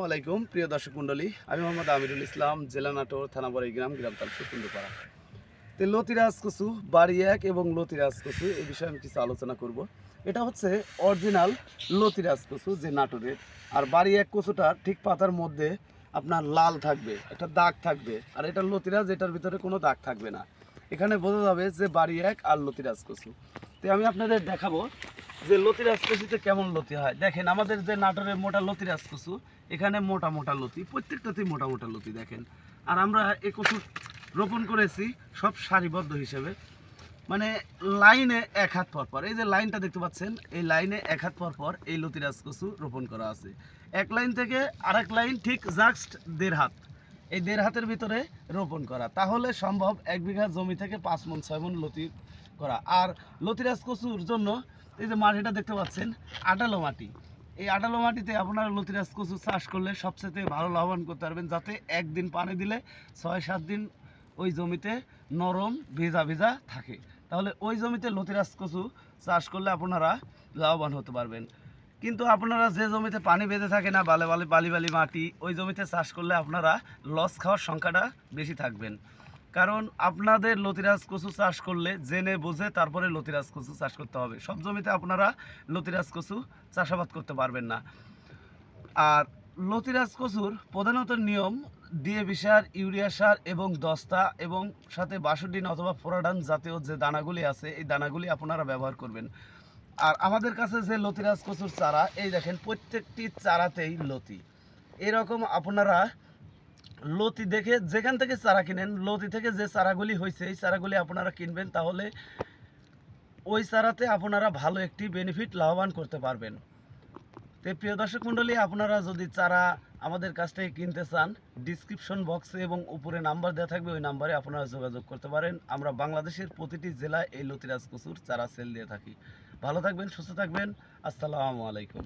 আসসালামু আলাইকুম, প্রিয় দর্শক মণ্ডলী। আমি মোহাম্মদ আমিরুল ইসলাম, জেলা নাটোর, থানা বড়াইগ্রাম গ্রাম তালসু কুন্দুপাড়া। তো লতিরাজ কচু বাড়ি এক এবং লতিরাজ কচু এই বিষয়ে আমি কিছু আলোচনা করব। এটা হচ্ছে অরিজিনাল লতিরাজ কচু যে নাটোরের। আর বাড়ি এক কচুটা ঠিক পাতার মধ্যে আপনার লাল থাকবে, একটা দাগ থাকবে। আর এটা লতিরাজ, এটার ভিতরে কোনো দাগ থাকবে না। এখানে বোঝা যাবে যে বাড়ি এক আর লতিরাজ কচু তো আমি আপনাদের দেখাবো যে লতিরাজ কচুতে কেমন লতি হয়? দেখেন, আমাদের যে নাটোরের মোটা লতিরাজ কচু, এখানে মোটা মোটা লতি, প্রত্যেকটাতেই মোটা মোটা লতি দেখেন। আর আমরা এই কচু রোপণ করেছি সব সারিবদ্ধ হিসেবে। মানে লাইনে এক হাত পর পর, এই যে লাইনটা দেখতে পাচ্ছেন, এই লাইনে এক হাত পর পর এই লতিরাজ কচু রোপণ করা আছে। এক লাইন থেকে আরেক লাইন ঠিক জাস্ট দেড় হাত, এই দেড় হাতের ভিতরে রোপণ করা। তাহলে সম্ভব এক বিঘা জমি থেকে পাঁচ মন, ছয় মন লতি করা। আর লতিরাজ কচুর জন্য এই যে মাটিটা দেখতে পাচ্ছেন, আটালো মাটি। এই আটালো মাটিতে আপনারা লতিরাজ কচু চাষ করলে সবচেয়ে ভালো লাভবান করতে পারবেন, যাতে একদিন পানি দিলে ছয় সাত দিন ওই জমিতে নরম ভেজা ভেজা থাকে। তাহলে ওই জমিতে লতিরাজ কচু চাষ করলে আপনারা লাভবান হতে পারবেন। কিন্তু আপনারা যে জমিতে পানি বেঁধে থাকে না, বালে বালে বালি বালি মাটি, ওই জমিতে চাষ করলে আপনারা লস খাওয়ার সংখ্যাটা বেশি থাকবেন। কারণ আপনাদের লতিরাজ কচু চাষ করলে জেনে বুঝে তারপরে লতিরাজ কচু চাষ করতে হবে। সব জমিতে আপনারা লতিরাজ কচু চাষাবাদ করতে পারবেন না। আর লতিরাজ কচুর প্রধানত নিয়ম ডিএবি সার ইউরিয়া সার এবং দস্তা এবং সাথে বাসুডিন অথবা ফোরাডান জাতীয় যে দানাগুলি আছে, এই দানাগুলি আপনারা ব্যবহার করবেন। আর আমাদের কাছে যে লতিরাজ কচুর চারা, এই দেখেন প্রত্যেকটি চারাতেই লতি। এরকম আপনারা লতি দেখে যেখান থেকে চারা কিনেন, লতি থেকে যে চারাগুলি হয়েছে এই চারাগুলি আপনারা কিনবেন তাহলে ওই চারাতে আপনারা ভালো একটি বেনিফিট লাভবান করতে পারবেন। তো প্রিয় দর্শক মণ্ডলী, আপনারা যদি চারা আমাদের কাছ থেকে কিনতে চান ডিসক্রিপশন বক্সে এবং উপরে নাম্বার দেওয়া থাকবে, ওই নাম্বারে আপনারা যোগাযোগ করতে পারেন। আমরা বাংলাদেশের প্রতিটি জেলায় এই লতিরাজ কচুর চারা সেল দিয়ে থাকি। ভালো থাকবেন, সুস্থ থাকবেন। আসসালামু আলাইকুম।